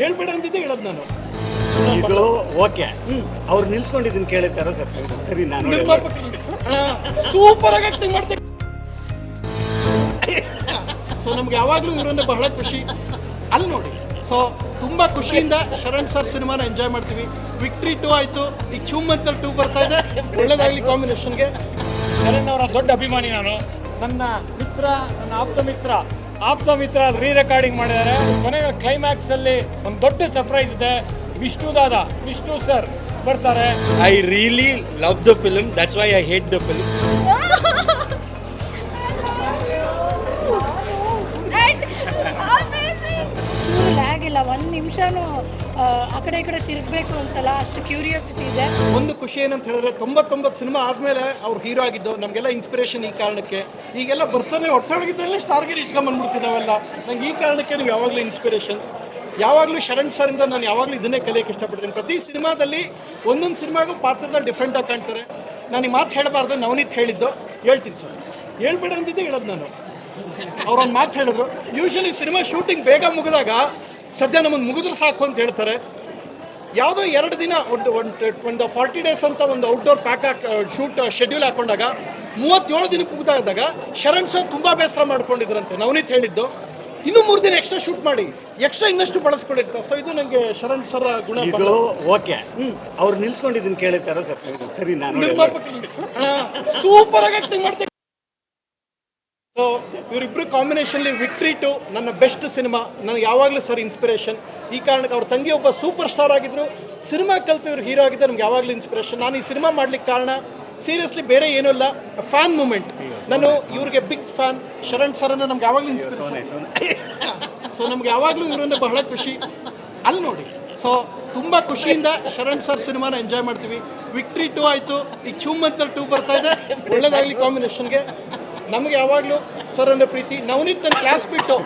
ಹೇಳ್ಬೇಡ ಅಂತಿದ್ದೆ ಹೇಳೋದು ನಾನು. ಇದು ಓಕೆ. ಅವ್ರು ನಿಲ್ಸ್ಕೊಂಡಿದ್ದನ್ನು ಕೇಳಿರ್ತಾರ ಸರಿ. ನಾನು ಸೂಪರ್ ಆಗಿ ಆಕ್ಟಿಂಗ್ ಮಾಡ್ತೀನಿ. ಸೊ ನಮ್ಗೆ ಯಾವಾಗಲೂ ಇವರನ್ನ ಬಹಳ ಖುಷಿ. ಅಲ್ಲಿ ನೋಡಿ. ಸೊ ತುಂಬ ಖುಷಿಯಿಂದ ಶರಣ್ ಸರ್ ಸಿನಿಮಾನ ಎಂಜಾಯ್ ಮಾಡ್ತೀವಿ. ವಿಕ್ಟ್ರಿ ಟೂ ಆಯಿತು. ಈಗ ಅಂತ ಟೂ ಬರ್ತಾ ಇದೆ. ಒಳ್ಳೇದಾಗಲಿ ಕಾಂಬಿನೇಷನ್ಗೆ ಶರಣ್ ಅವರ ದೊಡ್ಡ ಅಭಿಮಾನಿ ನಾನು. ನನ್ನ ಮಿತ್ರ ನನ್ನ ಆಪ್ತ ಮಿತ್ರ ಆಪ್ತ ಮಿತ್ರ ರೀ ರೆಕಾರ್ಡಿಂಗ್ ಮಾಡಿದ್ದಾರೆ. ಕೊನೆಗೆ ಕ್ಲೈಮ್ಯಾಕ್ಸ್ ಅಲ್ಲಿ ಒಂದು ದೊಡ್ಡ ಸರ್ಪ್ರೈಸ್ ಇದೆ. ವಿಷ್ಣು ದಾದ ವಿಷ್ಣು ಸರ್ ಬರ್ತಾರೆ. I really love the film that's why I hate the film lag ಇಲ್ಲ ಒಂದು ನಿಮಿಷನೂ ಆ ಕಡೆ ಈ ಕಡೆ ತಿರುಗಬೇಕು ಅನ್ಸಲ್ಲ ಅಷ್ಟು ಕ್ಯೂರಿಯಾಸಿಟಿ ಇದೆ. ಒಂದು ಖುಷಿ ಏನಂತ ಹೇಳಿದ್ರೆ, ತೊಂಬತ್ತೊಂಬತ್ತು ಸಿನಿಮಾ ಆದಮೇಲೆ ಅವ್ರು ಹೀರೋ ಆಗಿದ್ದು, ನಮಗೆಲ್ಲ ಇನ್ಸ್ಪಿರೇಷನ್ ಈ ಕಾರಣಕ್ಕೆ. ಈಗೆಲ್ಲ ಬರ್ತಾನೆ ಒಟ್ಟೊಳಗಿದ್ದಲ್ಲೇ ಸ್ಟಾರ್ಗೆ ಇಟ್ಕೊಂಬಂದ್ಬಿಡ್ತೀವಿ ನಾವೆಲ್ಲ ನಂಗೆ ಈ ಕಾರಣಕ್ಕೆ ನೀವು ಯಾವಾಗಲೂ ಇನ್ಸ್ಪಿರೇಷನ್ ಯಾವಾಗಲೂ ಶರಣ್ ಸರ್ ಇಂದ ನಾನು ಯಾವಾಗಲೂ ಇದನ್ನೇ ಕಲಿಯಕ್ಕೆ ಇಷ್ಟಪಡ್ತೀನಿ. ಪ್ರತಿ ಸಿನಿಮಾದಲ್ಲಿ ಒಂದೊಂದು ಸಿನಿಮಾಗೂ ಪಾತ್ರದಲ್ಲಿ ಡಿಫ್ರೆಂಟಾಗಿ ಕಾಣ್ತಾರೆ. ನಾನು ಈ ಮಾತು ಹೇಳಬಾರ್ದು, ನವನೀತ್ ಹೇಳಿದ್ದು. ಹೇಳ್ತೀನಿ ಸರ್ ಹೇಳ್ಬೇಡ ಅಂತಿದ್ದೆ ಹೇಳೋದು ನಾನು. ಅವ್ರೊಂದು ಮಾತು ಹೇಳಿದ್ರು ಯೂಶಲಿ ಸಿನಿಮಾ ಶೂಟಿಂಗ್ ಬೇಗ ಮುಗಿದಾಗ ಸದ್ಯ ನಮ್ಮನ್ನು ಮುಗಿದ್ರೆ ಸಾಕು ಅಂತ ಹೇಳ್ತಾರೆ. ಯಾವುದೋ ಎರಡು ದಿನ ಒಂದು ಒಂದು ಒಂದು ಫಾರ್ಟಿ ಡೇಸ್ ಅಂತ ಒಂದು ಔಟ್ಡೋರ್ ಪ್ಯಾಕ್ ಹಾಕಿ ಶೂಟ್ ಶೆಡ್ಯೂಲ್ ಹಾಕೊಂಡಾಗ ಮೂವತ್ತೇಳು ದಿನಕ್ಕೆ ಮುಗಿದಾಗ ಶರಣ್ ಸರ್ ತುಂಬ ಬೇಸರ ಮಾಡ್ಕೊಂಡಿದ್ರಂತೆ ನವನೀತ್ ಹೇಳಿದ್ದು. ಇನ್ನು ಮೂರು ದಿನ ಎಕ್ಸ್ಟ್ರಾ ಶೂಟ್ ಮಾಡಿ ಎಕ್ಸ್ಟ್ರಾ ಇನ್ನಷ್ಟು ಬಳಸ್ಕೊಂಡಿರ್ತಾರೆ ಸೊ ಇದು ನನಗೆ ಶರಣ್ ಸರ್ ಗುಣ ಇದು ಓಕೆ ಅವ್ರು ನಿಲ್ಸ್ಕೊಂಡಿದ್ದನ್ನು ಸರ್. ಸರಿ ನಾನು ಸೂಪರ್ ಆಗಿ ಆಕ್ಟಿಂಗ್ ಮಾಡ್ತಾರೆ. ಸೊ ಇವರಿಬ್ಬರು ಕಾಂಬಿನೇಷನ್ಲಿ ವಿಕ್ಟ್ರಿ ಟು ನನ್ನ ಬೆಸ್ಟ್ ಸಿನಿಮಾ ನನಗೆ ಯಾವಾಗಲೂ ಸರ್ ಇನ್ಸ್ಪಿರೇಷನ್ ಈ ಕಾರಣಕ್ಕೆ ಅವ್ರ ತಂಗಿ ಒಬ್ಬ ಸೂಪರ್ ಸ್ಟಾರ್ ಆಗಿದ್ರು. ಸಿನಿಮಾ ಕಲಿತು ಇವ್ರು ಹೀರೋ ಆಗಿದ್ದೆ ನಮ್ಗೆ ಯಾವಾಗಲೂ ಇನ್ಸ್ಪಿರೇಷನ್ ನಾನು ಈ ಸಿನಿಮಾ ಮಾಡ್ಲಿಕ್ಕೆ ಕಾರಣ ಸೀರಿಯಸ್ಲಿ ಬೇರೆ ಏನೂ ಇಲ್ಲ ಫ್ಯಾನ್ ಮೂಮೆಂಟ್ ನಾನು ಇವ್ರಿಗೆ ಬಿಗ್ ಫ್ಯಾನ್ ಶರಣ್ ಸರನ್ನ ನಮ್ಗೆ ಯಾವಾಗಲೂ ಇನ್ಸ್ಪಿರೇಷನ್ ಸೊ ನಮ್ಗೆ ಯಾವಾಗಲೂ ಇವರನ್ನ ಬಹಳ ಖುಷಿ. ಅಲ್ಲಿ ನೋಡಿ. ಸೊ ತುಂಬ ಖುಷಿಯಿಂದ ಶರಣ್ ಸರ್ ಸಿನಿಮಾನ ಎಂಜಾಯ್ ಮಾಡ್ತೀವಿ. ವಿಕ್ಟ್ರಿ ಟೂ ಆಯಿತು. ಈಗ ಅಂತ ಟೂ ಬರ್ತಾ ಇದೆ. ಒಳ್ಳೇದಾಗಲಿ ಕಾಂಬಿನೇಷನ್ಗೆ ನಮಗೆ ಯಾವಾಗಲೂ ಸರ್ ಅನ್ನೋ ಪ್ರೀತಿ, ನವನೀತ್ ನನ್ನ ಕ್ಲಾಸ್ ಬಿಟ್ಟು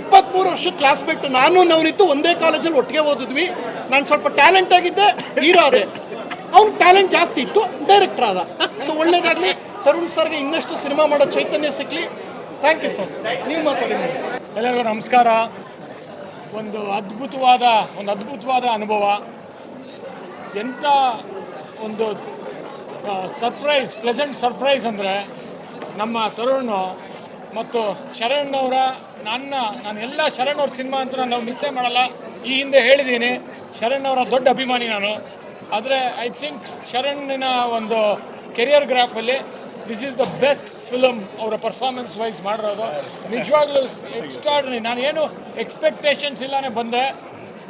ಇಪ್ಪತ್ತ್ಮೂರು ವರ್ಷ ಕ್ಲಾಸ್ ಬಿಟ್ಟು ನಾನು ನವನೀತು ಒಂದೇ ಕಾಲೇಜಲ್ಲಿ ಒಟ್ಟಿಗೆ ಓದಿದ್ವಿ. ನಾನು ಸ್ವಲ್ಪ ಟ್ಯಾಲೆಂಟ್ ಆಗಿದ್ದೆ ಹೀರೋ ಅದೇ ಅವ್ನು ಟ್ಯಾಲೆಂಟ್ ಜಾಸ್ತಿ ಇತ್ತು ಡೈರೆಕ್ಟರ್ ಆದ. ಸೊ ಒಳ್ಳೇದಾಗಲಿ. ತರುಣ್ ಸರ್ಗೆ ಇನ್ನಷ್ಟು ಸಿನಿಮಾ ಮಾಡೋ ಚೈತನ್ಯ ಸಿಕ್ಕಲಿ ಥ್ಯಾಂಕ್ ಯು ಸರ್ ನೀವು ಮಾತಾಡಿ. ಎಲ್ಲರಿಗೂ ನಮಸ್ಕಾರ. ಒಂದು ಅದ್ಭುತವಾದ ಒಂದು ಅದ್ಭುತವಾದ ಅನುಭವ. ಎಂಥ ಒಂದು ಸರ್ಪ್ರೈಸ್ ಪ್ಲೆಸೆಂಟ್ ಸರ್ಪ್ರೈಸ್ ಅಂದರೆ ನಮ್ಮ ತರುಣ್ ಮತ್ತು ಶರಣ್ ಅವರ ನನ್ನ, ನಾನು ಎಲ್ಲ ಶರಣ್ ಅವ್ರ ಸಿನಿಮಾ ಅಂತ ನಾವು ಮಿಸ್ಸೇ ಮಾಡಲ್ಲ. ಈ ಹಿಂದೆ ಹೇಳಿದ್ದೀನಿ, ಶರಣ್ ಅವರ ದೊಡ್ಡ ಅಭಿಮಾನಿ ನಾನು. ಆದರೆ ಐ ಥಿಂಕ್ ಶರಣ್ನ ಒಂದು career ಗ್ರಾಫಲ್ಲಿ this is the best film ಅವರ ಪರ್ಫಾರ್ಮೆನ್ಸ್ ವೈಸ್ ಮಾಡಿರೋದು. ನಿಜವಾಗ್ಲೂ ಎಕ್ಸ್ಟ್ರಾಡ್ರಿ ನಾನು ಏನು ಎಕ್ಸ್ಪೆಕ್ಟೇಷನ್ಸ್ ಇಲ್ಲಾನೆ ಬಂದೆ.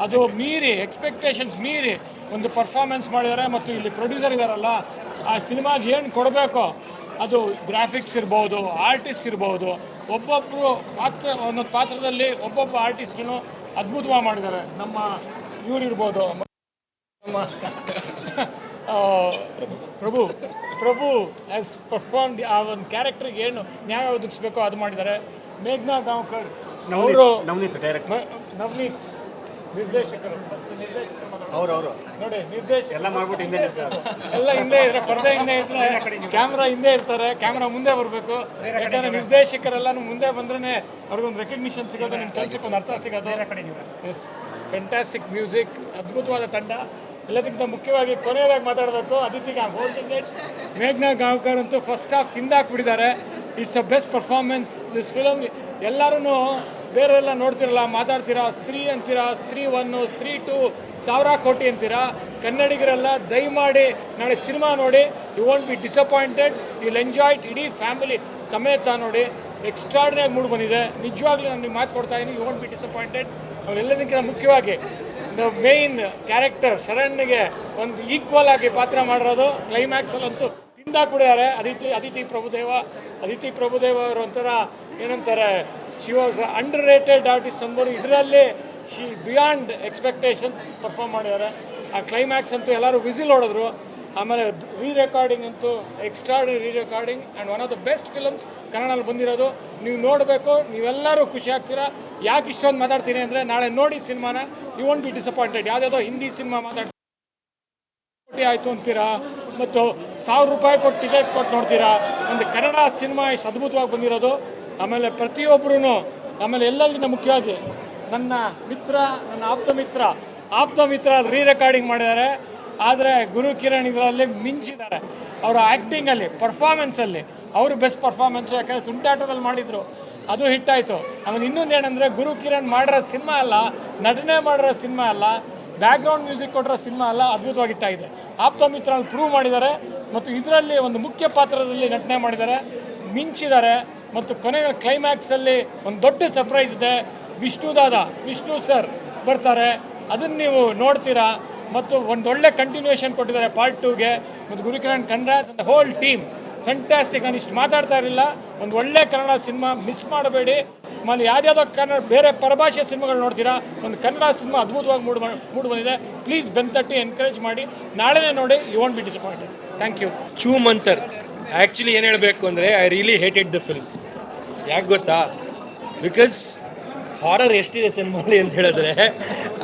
ಅದು ಮೀರಿ ಎಕ್ಸ್ಪೆಕ್ಟೇಷನ್ಸ್ ಮೀರಿ ಒಂದು ಪರ್ಫಾರ್ಮೆನ್ಸ್ ಮಾಡಿದ್ದಾರೆ ಮತ್ತು ಇಲ್ಲಿ ಪ್ರೊಡ್ಯೂಸರ್ ಇದ್ದಾರಲ್ಲ ಆ ಸಿನಿಮಾಗೆ ಏನು ಕೊಡಬೇಕೋ ಅದು ಗ್ರಾಫಿಕ್ಸ್ ಇರ್ಬೋದು ಆರ್ಟಿಸ್ಟ್ ಇರ್ಬೋದು ಒಬ್ಬೊಬ್ಬರು ಪಾತ್ರ ಒಂದೊಂದು ಪಾತ್ರದಲ್ಲಿ ಒಬ್ಬೊಬ್ಬ ಆರ್ಟಿಸ್ಟನ್ನು ಅದ್ಭುತವಾಗಿ ಮಾಡಿದ್ದಾರೆ. ನಮ್ಮ ಇವ್ರು ಇರ್ಬೋದು ನಮ್ಮ ಪ್ರಭು ಪ್ರಭು ಆಸ್ ಪರ್ಫಾರ್ಮ್ ಆ ಒಂದು ಕ್ಯಾರೆಕ್ಟರ್ಗೆ ಏನು ನ್ಯಾಯ ಒದಗಿಸ್ಬೇಕೋ ಅದು ಮಾಡಿದ್ದಾರೆ. ಮೇಘ್ನಾ ಗಾಂವ್ಕರ್ ಅವರು ನವನೀತ್ ಡೈರೆಕ್ಟ್ ನವನೀತ್ ನಿರ್ದೇಶಕರು ಫಸ್ಟ್ ನಿರ್ದೇಶಕರು. ಮಾತಾಡೋದು. ಅವ್ರು ನೋಡಿ ನಿರ್ದೇಶಕ. ಎಲ್ಲ ಮಾಡ್ಬಿಟ್ಟು ಹಿಂದೆ. ಎಲ್ಲ ಹಿಂದೆ ಇದ್ರೆ ಪರದೆ ಹಿಂದೆ ಇದ್ರೆ ಕ್ಯಾಮ್ರಾ ಹಿಂದೆ ಇರ್ತಾರೆ ಕ್ಯಾಮ್ರಾ ಮುಂದೆ ಬರಬೇಕು. ಯಾಕಂದ್ರೆ ನಿರ್ದೇಶಕರೆಲ್ಲಾನು ಮುಂದೆ ಬಂದ್ರೆ ಅವ್ರಿಗೊಂದು ರೆಕಗ್ನಿಷನ್ ಸಿಗೋದು ನಿಮ್ಮ ಕೆಲಸಕ್ಕೆ ಒಂದು ಅರ್ಥ ಸಿಗೋದು. ಎಸ್ ಫ್ಯಾಂಟಾಸ್ಟಿಕ್ ಮ್ಯೂಸಿಕ್ ಅದ್ಭುತವಾದ ತಂಡ. ಎಲ್ಲದಕ್ಕಿಂತ ಮುಖ್ಯವಾಗಿ ಕೊನೆಯದಾಗಿ ಮಾತಾಡಬೇಕು ಅದಿತಿ ಗಾಂವ್ ಹೋಲ್ಡಿಂಗ್ ಇಟ್ ಮೇಘ್ನಾ ಗಾಂವ್ಕರ್ ಅಂತೂ first half ತಿಂದಾಕ್ಬಿಟ್ಟಿದ್ದಾರೆ. It's a best performance this film ಎಲ್ಲರೂ ಬೇರೆ ಎಲ್ಲ ನೋಡ್ತಿರಲ್ಲ, ಮಾತಾಡ್ತೀರಾ, ಸ್ತ್ರೀ ಅಂತೀರಾ, ಸ್ತ್ರೀ ಒನ್ನು ಸ್ತ್ರೀ ಟು ಸಾವಿರ ಕೋಟಿ ಅಂತೀರಾ? ಕನ್ನಡಿಗರೆಲ್ಲ ದಯಮಾಡಿ ನಾಳೆ ಸಿನಿಮಾ ನೋಡಿ you won't be disappointed will enjoy ಇಡೀ ಫ್ಯಾಮಿಲಿ ಸಮೇತ ನೋಡಿ. ಎಕ್ಸ್ಟ್ರಾಡಿನರಿ ಮೂಡ್ ಬಂದಿದೆ. ನಿಜವಾಗ್ಲೂ ನಾನು ನಿಮ್ಗೆ ಮಾತು ಕೊಡ್ತಾ ಇದ್ದೀನಿ ಯು ವಾಂಟ್ ಬಿ ಡಿಸಪಾಯಿಂಟೆಡ್ ಅವರೆಲ್ಲದಕ್ಕಿಂತ ಮುಖ್ಯವಾಗಿ ದ ಮೇಯ್ನ್ ಕ್ಯಾರೆಕ್ಟರ್ ಶರಣ್ಗೆ ಒಂದು ಈಕ್ವಲ್ ಆಗಿ ಪಾತ್ರ ಮಾಡಿರೋದು. ಕ್ಲೈಮ್ಯಾಕ್ಸಲ್ಲಂತೂ ತಿಂದಾಕ್ಬಿಡ್ಯಾರೆ. ಅದಿತಿ ಅದಿತಿ ಪ್ರಭುದೇವ ಅದಿತಿ ಪ್ರಭುದೇವ ಅವರು ಒಂಥರ ಏನಂತಾರೆ she was underrated artist ಅಂದ್ಬೋದು ಇದರಲ್ಲೇ ಶಿ ಬಿಯಾಂಡ್ ಎಕ್ಸ್ಪೆಕ್ಟೇಷನ್ಸ್ ಪರ್ಫಾರ್ಮ್ ಮಾಡಿದ್ದಾರೆ. ಆ ಕ್ಲೈಮ್ಯಾಕ್ಸ್ ಅಂತೂ ಎಲ್ಲರೂ ವಿಸಿಲ್ ಹೊಡೆದ್ರು. ಆಮೇಲೆ ರೀ ರೆಕಾರ್ಡಿಂಗ್ ಅಂತೂ extraordinary recording and one of the best films ಕನ್ನಡಲ್ಲಿ ಬಂದಿರೋದು. ನೀವು ನೋಡಬೇಕು, ನೀವೆಲ್ಲರೂ ಖುಷಿ ಆಗ್ತೀರಾ. ಯಾಕೆ ಇಷ್ಟೊಂದು ಮಾತಾಡ್ತೀನಿ ಅಂದರೆ ನಾಳೆ ನೋಡಿ ಸಿನಿಮಾನ ಯು ವೋಂಟ್ ಬಿ ಡಿಸಪಾಯಿಂಟೆಡ್ ಯಾವುದ್ಯಾವುದೋ ಹಿಂದಿ ಸಿನಿಮಾ ಮಾತಾಡ್ತೀವಿ ಆಯಿತು ಅಂತೀರಾ? ಮತ್ತು ಸಾವಿರ ರೂಪಾಯಿ ಕೊಟ್ಟು ಟಿಕೆಟ್ ಕೊಟ್ಟು ನೋಡ್ತೀರಾ? ಒಂದು ಕನ್ನಡ ಸಿನಿಮಾ ಇಷ್ಟು ಅದ್ಭುತವಾಗಿ ಬಂದಿರೋದು. ಆಮೇಲೆ ಪ್ರತಿಯೊಬ್ಬರೂ ಆಮೇಲೆ ಎಲ್ಲರಿಗಿಂತ ಮುಖ್ಯವಾಗಿ ನನ್ನ ಮಿತ್ರ, ನನ್ನ ಆಪ್ತ ಮಿತ್ರ. ಆಪ್ತ ಮಿತ್ರ ರೀ ರೆಕಾರ್ಡಿಂಗ್ ಮಾಡಿದ್ದಾರೆ. ಆದರೆ ಗುರು ಕಿರಣ್ ಇದರಲ್ಲಿ ಮಿಂಚಿದ್ದಾರೆ. ಅವರ ಆ್ಯಕ್ಟಿಂಗಲ್ಲಿ ಪರ್ಫಾರ್ಮೆನ್ಸಲ್ಲಿ ಅವರು ಬೆಸ್ಟ್ ಪರ್ಫಾರ್ಮೆನ್ಸು ಯಾಕಂದರೆ ತುಂಟಾಟದಲ್ಲಿ ಮಾಡಿದರು. ಅದು ಹಿಟ್ ಆಯಿತು ಆಮೇಲೆ ಇನ್ನೊಂದು ಏನಂದರೆ ಗುರು ಕಿರಣ್ ಮಾಡಿರೋ ಸಿನಿಮಾ ಅಲ್ಲ, ನಟನೆ ಮಾಡಿರೋ ಸಿನಿಮಾ ಅಲ್ಲ ಬ್ಯಾಕ್ಗ್ರೌಂಡ್ ಮ್ಯೂಸಿಕ್ ಕೊಟ್ಟಿರೋ ಸಿನಿಮಾ ಅಲ್ಲ, ಅದ್ಭುತವಾಗಿ ಹಿಟ್ಟಾಗಿದೆ. ಆಪ್ತ ಮಿತ್ರ ಪ್ರೂವ್ ಮಾಡಿದ್ದಾರೆ. ಮತ್ತು ಇದರಲ್ಲಿ ಒಂದು ಮುಖ್ಯ ಪಾತ್ರದಲ್ಲಿ ನಟನೆ ಮಾಡಿದ್ದಾರೆ. ಮಿಂಚಿದ್ದಾರೆ. ಮತ್ತು ಕೊನೆಯ ಕ್ಲೈಮ್ಯಾಕ್ಸಲ್ಲಿ ಒಂದು ದೊಡ್ಡ ಸರ್ಪ್ರೈಸ್ ಇದೆ. ವಿಷ್ಣು ದಾದ, ವಿಷ್ಣು ಸರ್ ಬರ್ತಾರೆ. ಅದನ್ನು ನೀವು ನೋಡ್ತೀರಾ? ಮತ್ತು ಒಂದು ಒಳ್ಳೆ ಕಂಟಿನ್ಯೂಷನ್ ಕೊಟ್ಟಿದ್ದಾರೆ ಪಾರ್ಟ್ ಟೂಗೆ ಮತ್ತು ಗುರುಕಿರಣ್ ಕನ್ರಾಜ್ ಅಂತ ಹೋಲ್ ಟೀಮ್ ಫ್ಯಾಂಟಾಸ್ಟಿಕ್ ನಾನು ಮಾತಾಡ್ತಾ ಇರಲಿಲ್ಲ. ಒಂದು ಒಳ್ಳೆ ಕನ್ನಡ ಸಿನಿಮಾ ಮಿಸ್ ಮಾಡಬೇಡಿ. ಆಮೇಲೆ ಯಾವ್ದಾವುದೋ ಕನ್ನಡ, ಬೇರೆ ಪರಭಾಷೆ ಸಿನಿಮಾಗಳು ನೋಡ್ತೀರಾ? ಒಂದು ಕನ್ನಡ ಸಿನಿಮಾ ಅದ್ಭುತವಾಗಿ ಮೂಡ್ ಮೂಡ್ ಬಂದಿದೆ. ಪ್ಲೀಸ್ ಬೆಂತಟ್ಟಿ ಎನ್ಕರೇಜ್ ಮಾಡಿ. ನಾಳೆನೇ ನೋಡಿ you won't be disappointed thank you Choo Mantar actually ಏನು ಹೇಳಬೇಕು ಅಂದರೆ I really hated the film ಯಾಕೆ ಗೊತ್ತಾ? ಬಿಕಾಸ್ ಹಾರರ್ ಎಷ್ಟಿದೆ ಸಿನಿಮಾಲಿ ಅಂತ ಹೇಳಿದ್ರೆ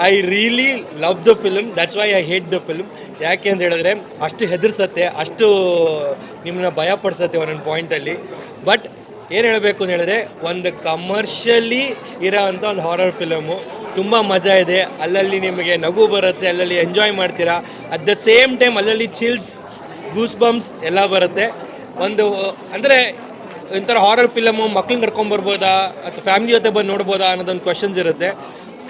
I really love the film that's why I hate the film ಯಾಕೆ ಅಂತ ಹೇಳಿದ್ರೆ, ಅಷ್ಟು ಹೆದರ್ಸತ್ತೆ, ಅಷ್ಟು ನಿಮ್ಮನ್ನ ಭಯ ಪಡಿಸತ್ತೆ ಒಂದೊಂದು ಪಾಯಿಂಟಲ್ಲಿ ಬಟ್ ಏನು ಹೇಳಬೇಕು ಅಂತ ಹೇಳಿದ್ರೆ, ಒಂದು ಕಮರ್ಷಿಯಲಿ ಇರೋ ಅಂಥ ಒಂದು ಹಾರರ್ ಫಿಲಮು ತುಂಬ ಮಜಾ ಇದೆ, ಅಲ್ಲಲ್ಲಿ ನಿಮಗೆ ನಗು ಬರುತ್ತೆ, ಅಲ್ಲಲ್ಲಿ ಎಂಜಾಯ್ ಮಾಡ್ತೀರಾ. ಅಟ್ ದ ಸೇಮ್ ಟೈಮ್ ಅಲ್ಲಲ್ಲಿ ಚಿಲ್ಸ್ ಗೂಸ್ ಬಂಪ್ಸ್ ಎಲ್ಲ ಬರುತ್ತೆ. ಒಂದು, ಅಂದರೆ ಒಂಥರ ಹಾರರ್ ಫಿಲಮು ಮಕ್ಳನ್ನ ಕರ್ಕೊಂಬರ್ಬೋದಾ ಅಥವಾ ಫ್ಯಾಮ್ಲಿ ಜೊತೆ ಬಂದು ನೋಡ್ಬೋದಾ ಅನ್ನೋದೊಂದು ಕ್ವಶನ್ಸ್ ಇರುತ್ತೆ.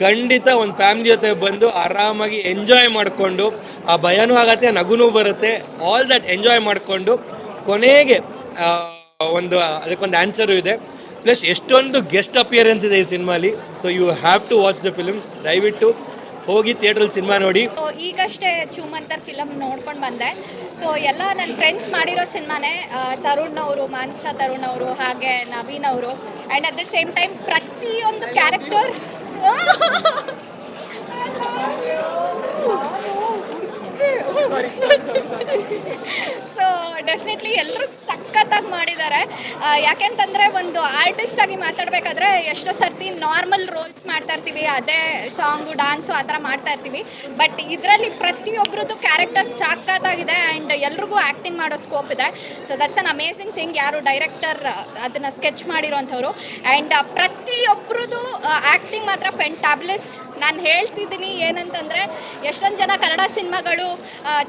ಖಂಡಿತ ಒಂದು ಫ್ಯಾಮ್ಲಿ ಜೊತೆ ಬಂದು ಆರಾಮಾಗಿ ಎಂಜಾಯ್ ಮಾಡಿಕೊಂಡು, ಆ ಭಯನೂ ಆಗತ್ತೆ, ನಗುನೂ ಬರುತ್ತೆ. ಆಲ್ ದಟ್ ಎಂಜಾಯ್ ಮಾಡಿಕೊಂಡು ಕೊನೆಗೆ ಒಂದು, ಅದಕ್ಕೊಂದು ಆನ್ಸರು ಇದೆ. ಪ್ಲಸ್ ಎಷ್ಟೊಂದು ಗೆಸ್ಟ್ ಅಪಿಯರೆನ್ಸ್ ಇದೆ ಈ ಸಿನಿಮಾಲಿ so you have to watch the film ದಯವಿಟ್ಟು ಹೋಗಿ ಥಿಯೇಟ್ರಲ್ಲಿ ಸಿನಿಮಾ ನೋಡಿ. ಸೊ ಈಗಷ್ಟೇ ಚೂಮಂತರ್ ಫಿಲಮ್ ನೋಡ್ಕೊಂಡು ಬಂದೆ. ಸೊ ಎಲ್ಲ ನನ್ನ ಫ್ರೆಂಡ್ಸ್ ಮಾಡಿರೋ ಸಿನಿಮಾನೇ ತರುಣ್ ಅವರು ಮಾನ್ಸ ತರುಣ್ ಅವರು ಹಾಗೆ ನವೀನ್ ಅವರು. And at the same time ಪ್ರತಿಯೊಂದು ಕ್ಯಾರೆಕ್ಟರ್ ಸೊ ಡೆಫಿನೆಟ್ಲಿ ಎಲ್ಲರೂ ಸಖತ್ತಾಗಿ ಮಾಡಿದ್ದಾರೆ ಯಾಕೆಂತಂದರೆ ಒಂದು ಆರ್ಟಿಸ್ಟ್ ಆಗಿ ಮಾತಾಡಬೇಕಾದ್ರೆ ಎಷ್ಟೋ ಸರ್ತಿ ನಾರ್ಮಲ್ ರೋಲ್ಸ್ ಮಾಡ್ತಾ ಇರ್ತೀವಿ, ಅದೇ ಸಾಂಗು ಡಾನ್ಸು ಆ ಥರ ಮಾಡ್ತಾ ಇರ್ತೀವಿ. ಬಟ್ ಇದರಲ್ಲಿ ಪ್ರತಿಯೊಬ್ಬರದ್ದು ಕ್ಯಾರೆಕ್ಟರ್ ಸಖತ್ತಾಗಿದೆ ಆ್ಯಂಡ್ ಎಲ್ರಿಗೂ ಆ್ಯಕ್ಟಿಂಗ್ ಮಾಡೋ ಸ್ಕೋಪ್ ಇದೆ. So that's an amazing thing ಯಾರು ಡೈರೆಕ್ಟರ್ ಅದನ್ನು ಸ್ಕೆಚ್ ಮಾಡಿರೋಂಥವ್ರು. ಆ್ಯಂಡ್ ಪ್ರತಿಯೊಬ್ಬರದ್ದು ಆ್ಯಕ್ಟಿಂಗ್ ಮಾತ್ರ ಫೆಂಟಾಬ್ಲೆಸ್ ನಾನು ಹೇಳ್ತಿದ್ದೀನಿ ಏನಂತಂದರೆ, ಎಷ್ಟೊಂದು ಜನ ಕನ್ನಡ ಸಿನಿಮಾಗಳು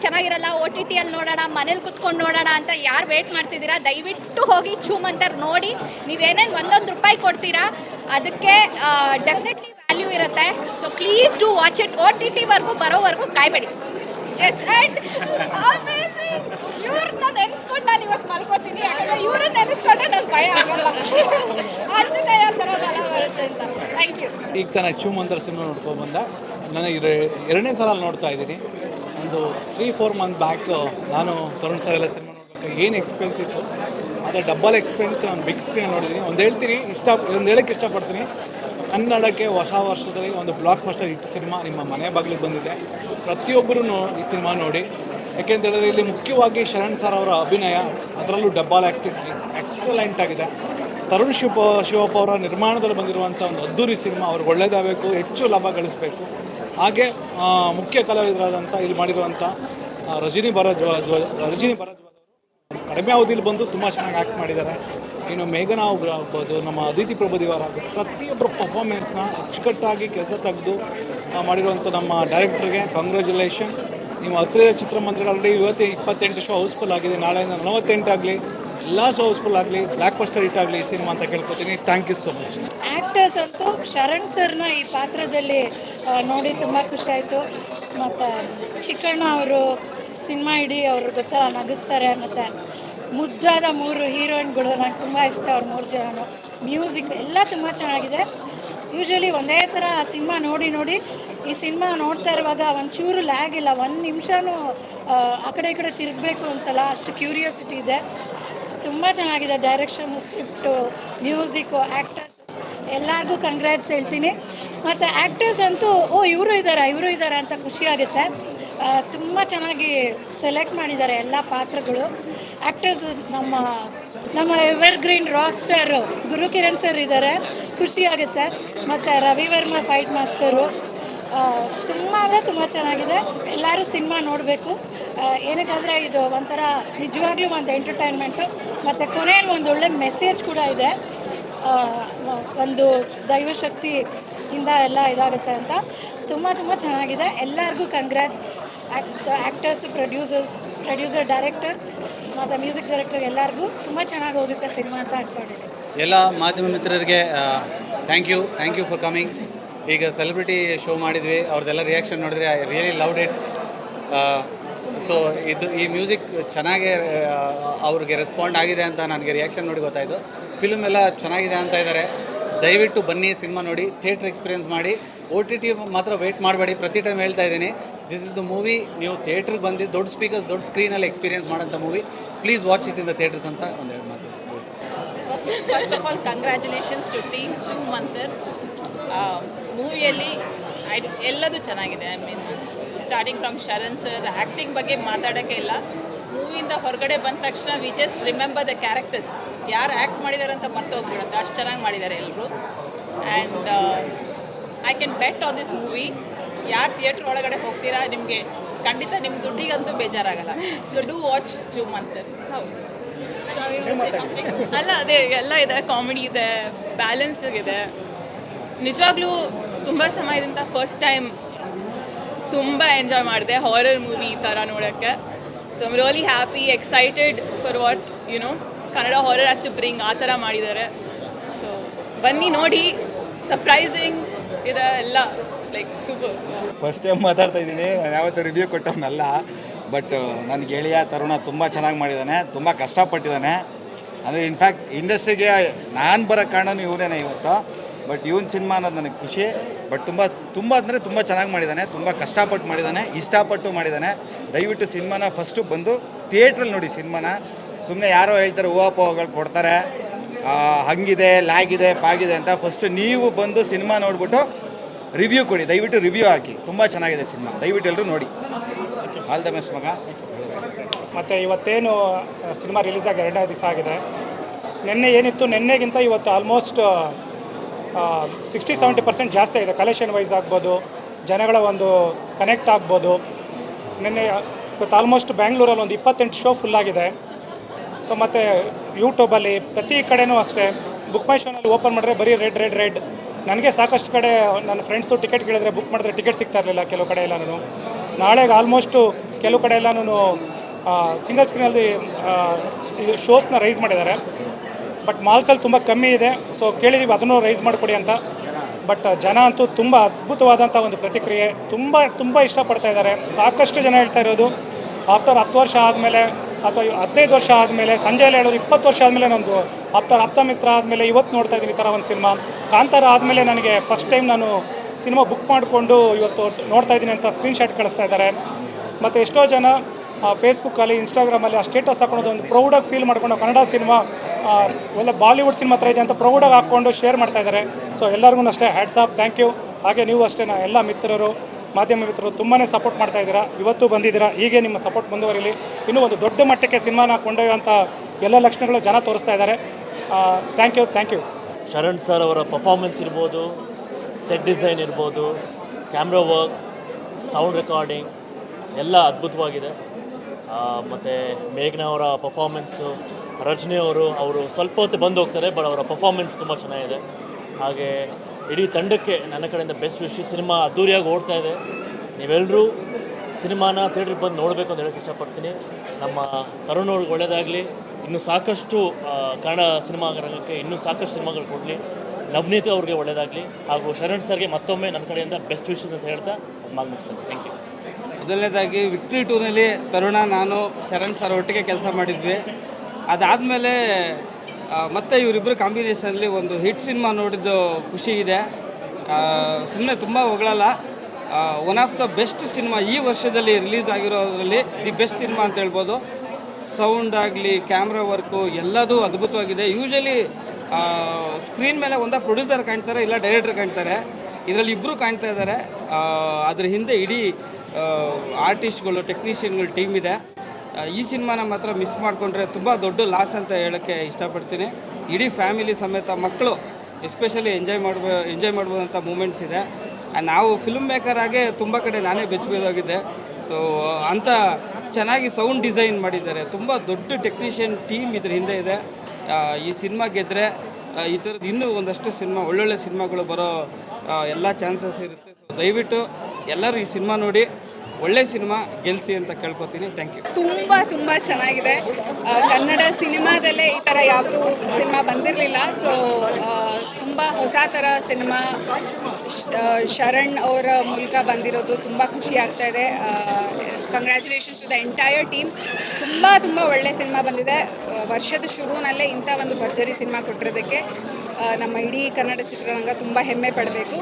ಚೆನ್ನಾಗಿರಲ್ಲ ಓ ಟಿ ಟಿಯಲ್ಲಿ ನೋಡೋಣ, ಮನೇಲಿ ಕುತ್ಕೊಂಡು ನೋಡೋಣ ಅಂತ ಯಾರು ವೇಟ್ ಮಾಡ್ತಿದ್ದೀರಾ, ದಯವಿಟ್ಟು ಹೋಗಿ ಚೂಮಂತರ್ ನೋಡಿ, ನೀವೇನೇನು ಒಂದೊಂದು ರೂಪಾಯಿ ಕೊಡ್ತೀರಾ, ಅದಕ್ಕೆ ಡೆಫಿನೆಟ್ಲಿ ವ್ಯಾಲ್ಯೂ ಇರುತ್ತೆ. So please do watch it O T ಟಿವರೆಗೂ ಬರೋವರೆಗೂ ಕಾಯಬೇಡಿ. ಎಸ್ ಆ್ಯಂಡ್ ಇವ್ರನ್ನ ನೆನೆಸ್ಕೊಂಡು ನಾನು ಇವತ್ತು ಮಲ್ಕೋತೀನಿ. ಇವ್ರನ್ನ ನೆನೆಸ್ಕೊಂಡ್ರೆ ಭಯ ಆಗಲ್ಲ. ಥರ ಬರುತ್ತೆ ಅಂತ. ಥ್ಯಾಂಕ್ ಯು ಈಗ ತಾನೇ ಶಿವಮಂತ್ರ ಸಿನಿಮಾ ನೋಡ್ಕೊಂಡು ಬಂದ. ನನಗೆ ಎರ- ಎರಡನೇ ಸಲ ನೋಡ್ತಾ ಇದ್ದೀನಿ. ಒಂದು ತ್ರೀ ಫೋರ್ ಮಂತ್ ಬ್ಯಾಕ್ ನಾನು ತರುಣ್ ಸರ್ ಎಲ್ಲ ಸಿನಿಮಾ ನೋಡ್ಬೇಕು ಏನು ಎಕ್ಸ್ಪೀರಿಯನ್ಸ್ ಇತ್ತು ಆದರೆ ಡಬಲ್ ಎಕ್ಸ್ಪೀರಿಯನ್ಸ್ ನಾನು ಬಿಗ್ ಸ್ಕ್ರೀನ್ ನೋಡಿದ್ದೀನಿ. ಒಂದು ಹೇಳ್ತೀನಿ, ಇಷ್ಟ, ಒಂದು ಹೇಳಕ್ಕೆ ಇಷ್ಟಪಡ್ತೀನಿ. ಕನ್ನಡಕ್ಕೆ ಹೊಸ ವರ್ಷದಲ್ಲಿ ಒಂದು ಬ್ಲಾಕ್ ಬಸ್ಟರ್ ಹಿಟ್ ಸಿನಿಮಾ ನಿಮ್ಮ ಮನೆ ಬಾಗಿಲಿಗೆ ಬಂದಿದೆ. ಪ್ರತಿಯೊಬ್ಬರೂ ಈ ಸಿನಿಮಾ ನೋಡಿ ಯಾಕೆಂತ ಹೇಳಿದ್ರೆ ಇಲ್ಲಿ ಮುಖ್ಯವಾಗಿ ಶರಣ್ ಸರ್ ಅವರ ಅಭಿನಯ, ಅದರಲ್ಲೂ ಡಬ್ಬಾಲ್ ಆ್ಯಕ್ಟಿಂಗ್ ಎಕ್ಸಲೆಂಟ್ ಆಗಿದೆ. ತರುಣ್ ಶಿವ ಶಿವಪ್ಪ ಅವರ ನಿರ್ಮಾಣದಲ್ಲಿ ಬಂದಿರುವಂಥ ಒಂದು ಅದ್ದೂರಿ ಸಿನಿಮಾ ಅವ್ರಿಗೆ ಒಳ್ಳೆಯದಾಗಬೇಕು ಹೆಚ್ಚು ಲಾಭ ಗಳಿಸಬೇಕು. ಹಾಗೆ ಮುಖ್ಯ ಕಲಾವಿದರಾದಂಥ ಇಲ್ಲಿ ಮಾಡಿರುವಂಥ ರಜಿನಿ ರಜನಿ ರಜಿನಿ ಭರಜ್ ಕಡಿಮೆ ಅವಧಿಯಲ್ಲಿ ಬಂದು ತುಂಬ ಚೆನ್ನಾಗಿ ಆ್ಯಕ್ಟ್ ಮಾಡಿದ್ದಾರೆ. ಇನ್ನು ಮೇಘನಾ ಅವ್ರು ಆಗ್ಬೋದು, ನಮ್ಮ ಅದಿತಿ ಪ್ರಭುದೇವರ ಆಗ್ಬೋದು ಪ್ರತಿಯೊಬ್ಬರ ಪರ್ಫಾರ್ಮೆನ್ಸ್ನ ಅಚ್ಚುಕಟ್ಟಾಗಿ ಕೆಲಸ ತೆಗೆದು ಮಾಡಿರುವಂಥ ನಮ್ಮ ಡೈರೆಕ್ಟ್ರಿಗೆ ಕಂಗ್ರ್ಯಾಚುಲೇಷನ್ ನೀವು ಹತ್ತಿರದ ಚಿತ್ರಮಂದಿರಗಳಲ್ಲಿ ಇವತ್ತು ಇಪ್ಪತ್ತೆಂಟು ಶೋ ಹೌಸ್ಫುಲ್ ಆಗಿದೆ. ನಾಳೆಯಿಂದ ನಲವತ್ತೆಂಟು ಆಗಲಿ, ಎಲ್ಲ ಶೋ ಹೌಸ್ಫುಲ್ ಆಗಲಿ ಬ್ಲ್ಯಾಕ್ ಬಸ್ಟರ್ ಹಿಟ್ ಆಗಲಿ ಸಿನಿಮಾ ಅಂತ ಕೇಳ್ಕೊತೀನಿ. Thank you so much actors ಅಂತೂ ಶರಣ್ ಸರ್ನ ಈ ಪಾತ್ರದಲ್ಲಿ ನೋಡಿ ತುಂಬ ಖುಷಿ ಆಯಿತು. ಮತ್ತು ಚಿಕ್ಕಣ್ಣ ಅವರು ಸಿನಿಮಾ ಇಡೀ ಅವರು ಗೊತ್ತಲ್ಲ ನಗಿಸ್ತಾರೆ. ಮತ್ತು ಮುದ್ದಾದ ಮೂರು ಹೀರೋಯಿನ್ಗಳು ನಂಗೆ ತುಂಬ ಇಷ್ಟ ಅವ್ರು ಮೂರು ಜನನು. ಮ್ಯೂಸಿಕ್ ಎಲ್ಲ ತುಂಬ ಚೆನ್ನಾಗಿದೆ. ಯೂಶ್ವಲಿ ಒಂದೇ ಥರ ಸಿನಿಮಾ ನೋಡಿ ನೋಡಿ ಈ ಸಿನಿಮಾ ನೋಡ್ತಾ ಇರುವಾಗ ಒಂಚೂರು ಲ್ಯಾಗ್ ಇಲ್ಲ. ಒಂದು ನಿಮಿಷನೂ, ಆ ಕಡೆ ಈ ಕಡೆ ತಿರುಗಬೇಕು ಅನ್ಸಲ್ಲ ಅಷ್ಟು ಕ್ಯೂರಿಯಾಸಿಟಿ ಇದೆ. ತುಂಬ ಚೆನ್ನಾಗಿದೆ ಡೈರೆಕ್ಷನು ಸ್ಕ್ರಿಪ್ಟು ಮ್ಯೂಸಿಕ್ಕು ಆ್ಯಕ್ಟರ್ಸ್ ಎಲ್ಲರಿಗೂ ಕಂಗ್ರ್ಯಾಟ್ಸ್ ಹೇಳ್ತೀನಿ. ಮತ್ತು ಆ್ಯಕ್ಟರ್ಸ್ ಅಂತೂ, ಓ, ಇವರು ಇದ್ದಾರೆ ಇವರು ಇದ್ದಾರೆ ಅಂತ ಖುಷಿಯಾಗುತ್ತೆ ತುಂಬ ಚೆನ್ನಾಗಿ ಸೆಲೆಕ್ಟ್ ಮಾಡಿದ್ದಾರೆ ಎಲ್ಲ ಪಾತ್ರಗಳು. ಆ್ಯಕ್ಟರ್ಸ್ ನಮ್ಮ ನಮ್ಮ evergreen rock star Guru Kiran sir ಇದ್ದಾರೆ ಖುಷಿ ಆಗುತ್ತೆ. ಮತ್ತು ರವಿ ವರ್ಮ ಫೈಟ್ ಮಾಸ್ಟರು ತುಂಬ ಅಂದರೆ ತುಂಬ ಚೆನ್ನಾಗಿದೆ. ಎಲ್ಲರೂ ಸಿನಿಮಾ ನೋಡಬೇಕು. ಏನಕ್ಕಾದರೆ ಇದು ಒಂಥರ ನಿಜವಾಗ್ಲೂ ಒಂದು ಎಂಟರ್ಟೈನ್ಮೆಂಟು ಮತ್ತು ಕೊನೆಯಲ್ಲಿ ಒಂದು ಒಳ್ಳೆ ಮೆಸೇಜ್ ಕೂಡ ಇದೆ. ಒಂದು ದೈವಶಕ್ತಿ ಇಂದ ಎಲ್ಲ ಇದಾಗುತ್ತೆ ಅಂತ. ತುಂಬ ತುಂಬ ಚೆನ್ನಾಗಿದೆ. ಎಲ್ಲರಿಗೂ congrats act actors producers producer director ಮತ್ತು ಮ್ಯೂಸಿಕ್ ಡೈರೆಕ್ಟರ್ ಎಲ್ಲರಿಗೂ ತುಂಬ ಚೆನ್ನಾಗಿ ಹೋಗುತ್ತೆ ಸಿನಿಮಾ ಅಂತ ಅಂದ್ಕೊಂಡಿದ್ದೀನಿ ಎಲ್ಲ ಮಾಧ್ಯಮ ಮಿತ್ರರಿಗೆ thank you thank you for coming ಈಗ ಸೆಲೆಬ್ರಿಟಿ ಶೋ ಮಾಡಿದ್ವಿ, ಅವ್ರದ್ದೆಲ್ಲ ರಿಯಾಕ್ಷನ್ ನೋಡಿದ್ರೆ I really loved it so ಇದು ಈ ಮ್ಯೂಸಿಕ್ ಚೆನ್ನಾಗೇ ಅವ್ರಿಗೆ ರೆಸ್ಪಾಂಡ್ ಆಗಿದೆ ಅಂತ ನನಗೆ ರಿಯಾಕ್ಷನ್ ನೋಡಿ ಗೊತ್ತಾಯಿತು. ಫಿಲ್ಮ್ ಎಲ್ಲ ಚೆನ್ನಾಗಿದೆ ಅಂತ ಇದ್ದಾರೆ ದಯವಿಟ್ಟು ಬನ್ನಿ ಸಿನಿಮಾ ನೋಡಿ ಥಿಯೇಟ್ರ್ ಎಕ್ಸ್ಪೀರಿಯನ್ಸ್ ಮಾಡಿ. ಒ ಟಿ ಟಿ ಮಾತ್ರ ವೆಯ್ಟ್ ಮಾಡಬೇಡಿ. ಪ್ರತಿ ಟೈಮ್ ಹೇಳ್ತಾ ಇದ್ದೀನಿ ದಿಸ್ ಇಸ್ ದ ಮೂವಿ ನೀವು ಥಿಯೇಟ್ರಿಗೆ ಬಂದು, ದೊಡ್ಡ ಸ್ಪೀಕರ್ಸ್ ದೊಡ್ಡ ಸ್ಕ್ರೀನಲ್ಲಿ ಎಕ್ಸ್ಪೀರಿಯನ್ಸ್ ಮಾಡೋಂಥ movie please watch it in the theatres ಅಂತ ಒಂದೆರಡು ಮಾತು. First of all congratulations to team Choo Mantar ಮೂವಿಯಲ್ಲಿ I ಎಲ್ಲದೂ ಚೆನ್ನಾಗಿದೆ. I mean starting from Sharan sir acting ಬಗ್ಗೆ ಮಾತಾಡೋಕ್ಕೆ ಇಲ್ಲ. ಮೂವಿಯಿಂದ ಹೊರಗಡೆ ಬಂದ ತಕ್ಷಣ we just remember the characters ಯಾರು ಆ್ಯಕ್ಟ್ ಮಾಡಿದ್ದಾರೆ ಅಂತ ಮರ್ತೋಗ್ಬಿಡುತ್ತೆ ಅಷ್ಟು ಚೆನ್ನಾಗಿ ಮಾಡಿದ್ದಾರೆ ಎಲ್ಲರೂ and I can bet on this movie ಯಾರು ಥಿಯೇಟ್ರ್ ಒಳಗಡೆ ಹೋಗ್ತೀರಾ ನಿಮಗೆ ಖಂಡಿತ ನಿಮ್ಮ ದುಡ್ಡಿಗಂತೂ ಬೇಜಾರಾಗಲ್ಲ. So do watch Choo Mantar ಹೌದು ಅಲ್ಲ ಅದೇ ಎಲ್ಲ ಇದೆ. ಕಾಮಿಡಿ ಇದೆ ಬ್ಯಾಲೆನ್ಸ್ ಇದೆ. ನಿಜವಾಗ್ಲೂ ತುಂಬ ಸಮಯದಿಂದ ಫಸ್ಟ್ ಟೈಮ್ ತುಂಬ ಎಂಜಾಯ್ ಮಾಡಿದೆ. ಹಾರರ್ ಮೂವಿ ಈ ಥರ ನೋಡೋಕ್ಕೆ. So I'm really happy excited for what you know Kannada horror ಅಷ್ಟು ಬ್ರಿಂಗ್ ಆ ಥರ ಮಾಡಿದ್ದಾರೆ. ಸೊ ಬನ್ನಿ ನೋಡಿ. ಸರ್ಪ್ರೈಸಿಂಗ್ ಇದೆ ಎಲ್ಲ ಲೈಕ್ ಸೂಪರ್ ಫಸ್ಟ್ ಟೈಮ್ ಮಾತಾಡ್ತಾ ಇದ್ದೀನಿ. ನಾನು ಯಾವತ್ತೂ ರಿವ್ಯೂ ಕೊಟ್ಟವನಲ್ಲ. ಬಟ್ ನನ್ನ ಗೆಳೆಯ ತರುಣ ತುಂಬ ಚೆನ್ನಾಗಿ ಮಾಡಿದ್ದಾನೆ. ತುಂಬ ಕಷ್ಟಪಟ್ಟಿದ್ದಾನೆ. ಅಂದರೆ ಇನ್ಫ್ಯಾಕ್ಟ್ ಇಂಡಸ್ಟ್ರಿಗೆ ನಾನು ಬರೋ ಕಾರಣನೂ ಇವನೇನೆ ಇವತ್ತು. ಬಟ್ ಇವನ್ ಸಿನಿಮಾ ಅನ್ನೋದು ನನಗೆ ಖುಷಿ. ಬಟ್ ತುಂಬ ತುಂಬ ಅಂದರೆ ತುಂಬ ಚೆನ್ನಾಗಿ ಮಾಡಿದ್ದಾನೆ ತುಂಬ ಕಷ್ಟಪಟ್ಟು ಮಾಡಿದ್ದಾನೆ ಇಷ್ಟಪಟ್ಟು ಮಾಡಿದ್ದಾನೆ ದಯವಿಟ್ಟು ಸಿನಿಮಾನ ಫಸ್ಟು ಬಂದು ಥಿಯೇಟ್ರಲ್ಲಿ ನೋಡಿ ಸಿನಿಮಾನ. ಸುಮ್ಮನೆ ಯಾರೋ ಹೇಳ್ತಾರೆ ಹೂವಾಪೋಗಳು ಕೊಡ್ತಾರೆ. ಹಂಗಿದೆ ಲ್ಯಾಗಿದೆ ಪಾಗಿದೆ ಅಂತ ಫಸ್ಟು ನೀವು ಬಂದು ಸಿನಿಮಾ ನೋಡಿಬಿಟ್ಟು ರಿವ್ಯೂ ಕೊಡಿ. ದಯವಿಟ್ಟು ರಿವ್ಯೂ ಹಾಕಿ. ತುಂಬ ಚೆನ್ನಾಗಿದೆ ಸಿನಿಮಾ. ದಯವಿಟ್ಟು ಎಲ್ಲರೂ ನೋಡಿ. ಆಲ್ ದ ಬೆಸ್ಟ್ ಮಗ. ಮತ್ತು ಇವತ್ತೇನು ಸಿನಿಮಾ ರಿಲೀಸ್ ಆಗಿ ಎರಡನೇ ದಿವಸ ಆಗಿದೆ. ನಿನ್ನೆ ಏನಿತ್ತು? ನಿನ್ನೆಗಿಂತ ಇವತ್ತು ಆಲ್ಮೋಸ್ಟ್ ಸಿಕ್ಸ್ಟಿ ಸೆವೆಂಟಿ ಪರ್ಸೆಂಟ್ ಜಾಸ್ತಿ ಇದೆ ಕಲೆಕ್ಷನ್ ವೈಸ್ ಆಗ್ಬೋದು, ಜನಗಳ ಒಂದು ಕನೆಕ್ಟ್ ಆಗ್ಬೋದು. ನಿನ್ನೆ, ಇವತ್ತು ಆಲ್ಮೋಸ್ಟ್ ಬ್ಯಾಂಗ್ಳೂರಲ್ಲಿ ಒಂದು ಇಪ್ಪತ್ತೆಂಟು ಶೋ ಫುಲ್ ಆಗಿದೆ. ಸೊ ಮತ್ತು ಯೂಟ್ಯೂಬಲ್ಲಿ ಪ್ರತಿ ಕಡೆನೂ ಅಷ್ಟೇ. ಬುಕ್ ಮೈ ಶೋನಲ್ಲಿ ಓಪನ್ ಮಾಡಿದ್ರೆ ಬರೀ ರೆಡ್ ರೆಡ್ ರೆಡ್ ನನಗೆ ಸಾಕಷ್ಟು ಕಡೆ, ನನ್ನ ಫ್ರೆಂಡ್ಸು ಟಿಕೆಟ್ ಕೇಳಿದ್ರೆ ಬುಕ್ ಮಾಡಿದ್ರೆ ಟಿಕೆಟ್ ಸಿಗ್ತಾ ಇರಲಿಲ್ಲ ಕೆಲವು ಕಡೆ ಎಲ್ಲನೂ. ನಾಳೆಗೆ ಆಲ್ಮೋಸ್ಟು ಕೆಲವು ಕಡೆ ಎಲ್ಲನೂ ಸಿಂಗಲ್ ಸ್ಕ್ರೀನಲ್ಲಿ ಶೋಸ್ನ ರೈಸ್ ಮಾಡಿದ್ದಾರೆ. ಬಟ್ ಮಾಲ್ಸಲ್ಲಿ ತುಂಬ ಕಮ್ಮಿ ಇದೆ. ಸೊ ಕೇಳಿದ್ದೀವಿ ಅದನ್ನು ರೈಸ್ ಮಾಡಿಕೊಡಿ ಅಂತ. ಬಟ್ ಜನ ಅಂತೂ ತುಂಬ ಅದ್ಭುತವಾದಂಥ ಒಂದು ಪ್ರತಿಕ್ರಿಯೆ. ತುಂಬ ತುಂಬ ಇಷ್ಟಪಡ್ತಾ ಇದ್ದಾರೆ. ಸಾಕಷ್ಟು ಜನ ಹೇಳ್ತಾ ಇರೋದು ಆಫ್ಟರ್ ಹತ್ತು ವರ್ಷ ಆದಮೇಲೆ ಅಥವಾ ಹದಿನೈದು ವರ್ಷ ಆದಮೇಲೆ, ಸಂಜೆಯಲ್ಲಿ ಹೇಳೋದು ಇಪ್ಪತ್ತು ವರ್ಷ ಆದಮೇಲೆ ನಂದು ಆಫ್ಟರ್ ಆಪ್ತ ಮಿತ್ರ ಆದಮೇಲೆ ಇವತ್ತು ನೋಡ್ತಾ ಇದ್ದೀನಿ ಈ ಥರ ಒಂದು ಸಿನಿಮಾ. ಕಾಂತಾರ ಆದಮೇಲೆ ನನಗೆ ಫಸ್ಟ್ ಟೈಮ್ ನಾನು ಸಿನಿಮಾ ಬುಕ್ ಮಾಡಿಕೊಂಡು ಇವತ್ತು ನೋಡ್ತಾ ಇದ್ದೀನಿ ಅಂತ ಸ್ಕ್ರೀನ್ಶಾಟ್ ಕಳಿಸ್ತಾ ಇದ್ದಾರೆ. ಮತ್ತು ಎಷ್ಟೋ ಜನ ಫೇಸ್ಬುಕ್ಕಲ್ಲಿ ಇನ್ಸ್ಟಾಗ್ರಾಮಲ್ಲಿ ಆ ಸ್ಟೇಟಸ್ ಹಾಕೊಳೋದು ಒಂದು ಪ್ರೌಡಾಗಿ ಫೀಲ್ ಮಾಡ್ಕೊಂಡು ಕನ್ನಡ ಸಿನಿಮಾ ಒಳ್ಳೆ ಬಾಲಿವುಡ್ ಸಿನಿಮಾ ಹತ್ರ ಇದೆ ಅಂತ ಪ್ರೌಡಾಗಿ ಹಾಕ್ಕೊಂಡು ಶೇರ್ ಮಾಡ್ತಾ ಇದ್ದಾರೆ. ಸೊ ಎಲ್ಲರಿಗೂ ಅಷ್ಟೇ ಹ್ಯಾಡ್ಸ್ ಆಫ್ ಥ್ಯಾಂಕ್ ಯು ಹಾಗೆ ನೀವು ಅಷ್ಟೇ ನಾ, ಎಲ್ಲ ಮಿತ್ರರು, ಮಾಧ್ಯಮ ಮಿತ್ರರು ತುಂಬಾ ಸಪೋರ್ಟ್ ಮಾಡ್ತಾ ಇದ್ದೀರಾ. ಇವತ್ತು ಬಂದಿದ್ದೀರಾ. ಹೀಗೆ ನಿಮ್ಮ ಸಪೋರ್ಟ್ ಮುಂದುವರಿಲಿ. ಇನ್ನೂ ಒಂದು ದೊಡ್ಡ ಮಟ್ಟಕ್ಕೆ ಸಿನಿಮಾನ ಕೊಂಡೊಯ್ಯುವಂಥ ಎಲ್ಲ ಲಕ್ಷಣಗಳು ಜನ ತೋರಿಸ್ತಾ ಇದ್ದಾರೆ. Thank you thank you Sharan sir ಅವರ ಪರ್ಫಾರ್ಮೆನ್ಸ್ ಇರ್ಬೋದು ಸೆಟ್ ಡಿಸೈನ್ ಇರ್ಬೋದು ಕ್ಯಾಮ್ರಾ ವರ್ಕ್ ಸೌಂಡ್ ರೆಕಾರ್ಡಿಂಗ್ ಎಲ್ಲ ಅದ್ಭುತವಾಗಿದೆ. ಮತ್ತು ಮೇಘ್ನವರ ಪರ್ಫಾರ್ಮೆನ್ಸು ರಜನಿ ಅವರು ಅವರು ಸ್ವಲ್ಪ ಹೊತ್ತು ಬಂದು ಹೋಗ್ತಾರೆ ಬಟ್ ಅವರ ಪರ್ಫಾರ್ಮೆನ್ಸ್ ತುಂಬ ಚೆನ್ನಾಗಿದೆ. ಹಾಗೆ ಇಡೀ ತಂಡಕ್ಕೆ ನನ್ನ ಕಡೆಯಿಂದ ಬೆಸ್ಟ್ ವಿಶ್ ಸಿನಿಮಾ ಅದ್ದೂರಿಯಾಗಿ ಓಡ್ತಾ ಇದೆ. ನೀವೆಲ್ಲರೂ ಸಿನಿಮಾನ ಥಿಯೇಟ್ರಿಗೆ ಬಂದು ನೋಡಬೇಕು ಅಂತ ಹೇಳೋಕ್ಕೆ ಇಷ್ಟಪಡ್ತೀನಿ. ನಮ್ಮ ತರುಣ್ ಅವ್ರಿಗೆ ಒಳ್ಳೆಯದಾಗಲಿ ಇನ್ನೂ ಸಾಕಷ್ಟು ಕನ್ನಡ ಸಿನಿಮಾ ರಂಗಕ್ಕೆ ಇನ್ನೂ ಸಾಕಷ್ಟು ಸಿನಿಮಾಗಳು ಕೊಡಲಿ. ನವನೀತ್ ಅವ್ರಿಗೆ ಒಳ್ಳೆಯದಾಗಲಿ ಹಾಗೂ ಶರಣ್ ಸರ್ಗೆ ಮತ್ತೊಮ್ಮೆ ನನ್ನ ಕಡೆಯಿಂದ ಬೆಸ್ಟ್ ವಿಶಸ್ ಅಂತ ಹೇಳ್ತಾ ಮಾತು ಮುಗಿಸ್ತೇನೆ. ಥ್ಯಾಂಕ್ ಯು ಮೊದಲನೇದಾಗಿ ವಿಕ್ಟ್ರಿ ಟೂನಲ್ಲಿ ತರುಣ, ನಾನು, ಶರಣ್ ಸರ್ ಒಟ್ಟಿಗೆ ಕೆಲಸ ಮಾಡಿದ್ವಿ. ಅದಾದಮೇಲೆ ಮತ್ತೆ ಇವರಿಬ್ಬರು ಕಾಂಬಿನೇಷನಲ್ಲಿ ಒಂದು ಹಿಟ್ ಸಿನಿಮಾ ನೋಡಿದ್ದು ಖುಷಿ ಇದೆ. ಸುಮ್ಮನೆ ತುಂಬ ಹೊಗಳಲ್ಲ. One of the best cinema ಈ ವರ್ಷದಲ್ಲಿ ರಿಲೀಸ್ ಆಗಿರೋದ್ರಲ್ಲಿ ದಿ ಬೆಸ್ಟ್ ಸಿನಿಮಾ ಅಂತ ಹೇಳ್ಬೋದು. ಸೌಂಡ್ ಆಗಲಿ, ಕ್ಯಾಮ್ರಾ ವರ್ಕು ಎಲ್ಲದೂ ಅದ್ಭುತವಾಗಿದೆ. ಯೂಶಲಿ ಸ್ಕ್ರೀನ್ ಮೇಲೆ ಒಂದ ಪ್ರೊಡ್ಯೂಸರ್ ಕಾಣ್ತಾರೆ, ಇಲ್ಲ ಡೈರೆಕ್ಟರ್ ಕಾಣ್ತಾರೆ. ಇದರಲ್ಲಿ ಇಬ್ಬರು ಕಾಣ್ತಾ ಇದ್ದಾರೆ ಅದರ ಹಿಂದೆ ಇಡೀ ಆರ್ಟಿಸ್ಟ್ಗಳು ಟೆಕ್ನಿಷಿಯನ್ಗಳು ಟೀಮ್ ಇದೆ. ಈ ಸಿನಿಮಾನ ಮಾತ್ರ ಮಿಸ್ ಮಾಡಿಕೊಂಡ್ರೆ ತುಂಬ ದೊಡ್ಡ ಲಾಸ್ ಅಂತ ಹೇಳೋಕ್ಕೆ ಇಷ್ಟಪಡ್ತೀನಿ. ಇಡೀ ಫ್ಯಾಮಿಲಿ ಸಮೇತ ಮಕ್ಕಳು ಎಸ್ಪೆಷಲಿ ಎಂಜಾಯ್ ಮಾಡ್ಬೋ ಎಂಜಾಯ್ ಮಾಡ್ಬೋದಂಥ ಮೂಮೆಂಟ್ಸ್ ಇದೆ. ನಾವು ಫಿಲ್ಮ್ ಮೇಕರ್ ಆಗೇ ತುಂಬ ಕಡೆ ನಾನೇ ಬೆಚ್ಚಬೇಕಾಗಿದ್ದೆ ಸೊ ಅಂಥ ಚೆನ್ನಾಗಿ ಸೌಂಡ್ ಡಿಸೈನ್ ಮಾಡಿದ್ದಾರೆ. ತುಂಬ ದೊಡ್ಡ ಟೆಕ್ನಿಷಿಯನ್ ಟೀಮ್ ಇದ್ರ ಹಿಂದೆ ಇದೆ. ಈ ಸಿನಿಮಾ ಗೆದ್ದರೆ ಈ ಥರದ್ದು ಇನ್ನೂ ಒಂದಷ್ಟು ಸಿನಿಮಾ, ಒಳ್ಳೊಳ್ಳೆ ಸಿನಿಮಾಗಳು ಬರೋ ಎಲ್ಲ ಚಾನ್ಸಸ್ ಇರುತ್ತೆ. ಸೊ ದಯವಿಟ್ಟು ಎಲ್ಲರೂ ಈ ಸಿನಿಮಾ ನೋಡಿ ಒಳ್ಳೆ ಸಿನಿಮಾ, ಗೆಲ್ಸಿ ಅಂತ ಕೇಳ್ಕೊತೀನಿ. ಥ್ಯಾಂಕ್ ಯು ತುಂಬ ತುಂಬ ಚೆನ್ನಾಗಿದೆ. ಕನ್ನಡ ಸಿನಿಮಾದಲ್ಲೇ ಈ ಥರ ಯಾವುದು ಸಿನಿಮಾ ಬಂದಿರಲಿಲ್ಲ. ಸೊ ತುಂಬ ಹೊಸ ಥರ ಸಿನಿಮಾ ಶರಣ್ ಅವರ ಮೂಲಕ ಬಂದಿರೋದು ತುಂಬ ಖುಷಿ ಆಗ್ತಾ ಇದೆ. Congratulations to the entire team ತುಂಬ ತುಂಬ ಒಳ್ಳೆ ಸಿನಿಮಾ ಬಂದಿದೆ. ವರ್ಷದ ಶುರುವಿನಲ್ಲೇ ಇಂಥ ಒಂದು ಭರ್ಜರಿ ಸಿನಿಮಾ ಕೊಟ್ಟಿರೋದಕ್ಕೆ. ನಮ್ಮ ಇಡೀ ಕನ್ನಡ ಚಿತ್ರರಂಗ ತುಂಬ ಹೆಮ್ಮೆ ಪಡಬೇಕು.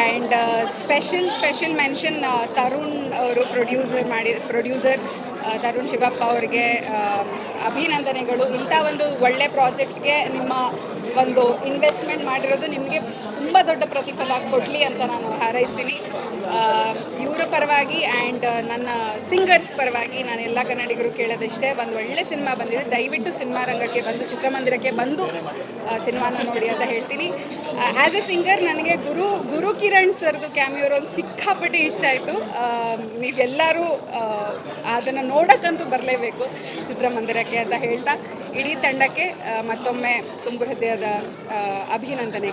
And special special mention Tarun ಅವರು ಪ್ರೊಡ್ಯೂಸರ್ ಮಾಡಿ ಪ್ರೊಡ್ಯೂಸರ್ ತರುಣ್ ಶಿವಪ್ಪ ಅವರಿಗೆ ಅಭಿನಂದನೆಗಳು. ಇಂಥ ಒಂದು ಒಳ್ಳೆ ಪ್ರಾಜೆಕ್ಟ್ಗೆ ನಿಮ್ಮ ಒಂದು ಇನ್ವೆಸ್ಟ್ಮೆಂಟ್ ಮಾಡಿರೋದು ನಿಮಗೆ ತುಂಬ ದೊಡ್ಡ ಪ್ರತಿಫಲ ಕೊಡಲಿ ಅಂತ ನಾನು ಹಾರೈಸ್ತೀನಿ. ಇವರ ಪರವಾಗಿ ಆ್ಯಂಡ್ ನನ್ನ ಸಿಂಗರ್ಸ್ ಪರವಾಗಿ ನಾನು ಎಲ್ಲ ಕನ್ನಡಿಗರು ಕೇಳೋದಿಷ್ಟೇ, ಒಂದು ಒಳ್ಳೆ ಸಿನಿಮಾ ಬಂದಿದೆ. ದಯವಿಟ್ಟು ಸಿನಿಮಾ ರಂಗಕ್ಕೆ ಬಂದು, ಚಿತ್ರಮಂದಿರಕ್ಕೆ ಬಂದು ಸಿನಿಮಾನ ನೋಡಿ ಅಂತ ಹೇಳ್ತೀನಿ. ಆ್ಯಸ್ ಎ ಸಿಂಗರ್ ನನಗೆ ಗುರು ಗುರು ಕಿರಣ್ ಸರ್ದು ಕ್ಯಾಮಿಯೋ ರೋಲ್ ಸಿಕ್ಕಾಪಟ್ಟೆ ಇಷ್ಟ ಆಯಿತು. ನೀವೆಲ್ಲರೂ ಅದನ್ನು ನೋಡೋಕ್ಕಂತೂ ಬರಲೇಬೇಕು ಚಿತ್ರಮಂದಿರಕ್ಕೆ ಅಂತ ಹೇಳ್ತಾ, ಇಡೀ ತಂಡಕ್ಕೆ ಮತ್ತೊಮ್ಮೆ ತುಂಬ ಹೃದಯದ ಅಭಿನಂದನೆ.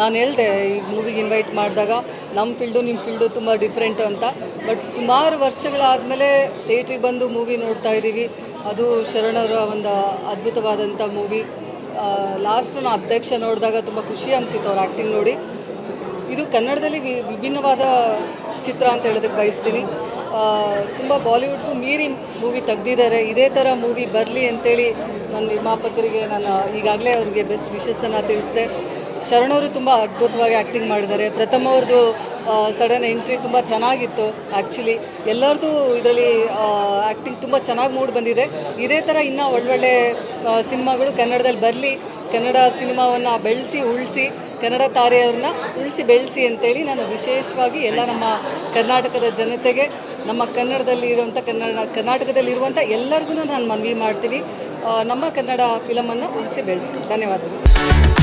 ನಾನು ಹೇಳಿದೆ, ಈ ಮೂವಿಗೆ ಇನ್ವೈಟ್ ಮಾಡಿದಾಗ ನಮ್ಮ ಫೀಲ್ಡು ನಿಮ್ಮ ಫೀಲ್ಡು ತುಂಬ ಡಿಫ್ರೆಂಟ್ ಅಂತ. ಬಟ್ ಸುಮಾರು ವರ್ಷಗಳಾದಮೇಲೆ ಥಿಯೇಟ್ರಿಗೆ ಬಂದು ಮೂವಿ ನೋಡ್ತಾ ಇದ್ದೀವಿ. ಅದು ಶರಣರ ಒಂದು ಅದ್ಭುತವಾದಂಥ ಮೂವಿ ಲಾಸ್ಟ್ ನಾನು ಅಧ್ಯಕ್ಷ ನೋಡಿದಾಗ ತುಂಬ ಖುಷಿ ಅನಿಸಿತ್ತು ಅವ್ರ ಆ್ಯಕ್ಟಿಂಗ್ ನೋಡಿ. ಇದು ಕನ್ನಡದಲ್ಲಿ ವಿ, ವಿಭಿನ್ನವಾದ ಚಿತ್ರ ಅಂತ ಹೇಳೋದಕ್ಕೆ ಬಯಸ್ತೀನಿ. ತುಂಬ ಬಾಲಿವುಡ್ಗೂ ಮೀರಿ ಮೂವಿ ತೆಗ್ದಿದ್ದಾರೆ. ಇದೇ ಥರ ಮೂವಿ ಬರಲಿ ಅಂತೇಳಿ ನನ್ನ ನಿರ್ಮಾಪಕರಿಗೆ ನಾನು ಈಗಾಗಲೇ ಅವ್ರಿಗೆ ಬೆಸ್ಟ್ ವಿಶಸ್ಸನ್ನು ತಿಳಿಸಿದೆ. ಶರಣವರು ತುಂಬ ಅದ್ಭುತವಾಗಿ ಆ್ಯಕ್ಟಿಂಗ್ ಮಾಡಿದ್ದಾರೆ. ಪ್ರಥಮ ಅವ್ರದ್ದು ಸಡನ್ ಎಂಟ್ರಿ ತುಂಬ ಚೆನ್ನಾಗಿತ್ತು ಆ್ಯಕ್ಚುಲಿ ಎಲ್ಲರದ್ದು ಇದರಲ್ಲಿ ಆ್ಯಕ್ಟಿಂಗ್ ತುಂಬ ಚೆನ್ನಾಗಿ ಮೂಡ್ ಬಂದಿದೆ. ಇದೇ ಥರ ಇನ್ನೂ ಒಳ್ಳೊಳ್ಳೆ ಸಿನಿಮಾಗಳು ಕನ್ನಡದಲ್ಲಿ ಬರಲಿ ಕನ್ನಡ ಸಿನಿಮಾವನ್ನು ಬೆಳೆಸಿ ಉಳಿಸಿ ಕನ್ನಡ ತಾರೆಯವ್ರನ್ನ ಉಳಿಸಿ ಬೆಳೆಸಿ ಅಂತೇಳಿ ನಾನು ವಿಶೇಷವಾಗಿ ಎಲ್ಲ ನಮ್ಮ ಕರ್ನಾಟಕದ ಜನತೆಗೆ ನಮ್ಮ ಕನ್ನಡದಲ್ಲಿ ಇರುವಂಥ ಕನ್ನಡ ಕರ್ನಾಟಕದಲ್ಲಿರುವಂಥ ಎಲ್ಲರಿಗೂ ನಾನು ಮನವಿ ಮಾಡ್ತೀನಿ. ನಮ್ಮ ಕನ್ನಡ ಫಿಲಮನ್ನು ಉಳಿಸಿ ಬೆಳೆಸಿ. ಧನ್ಯವಾದಗಳು.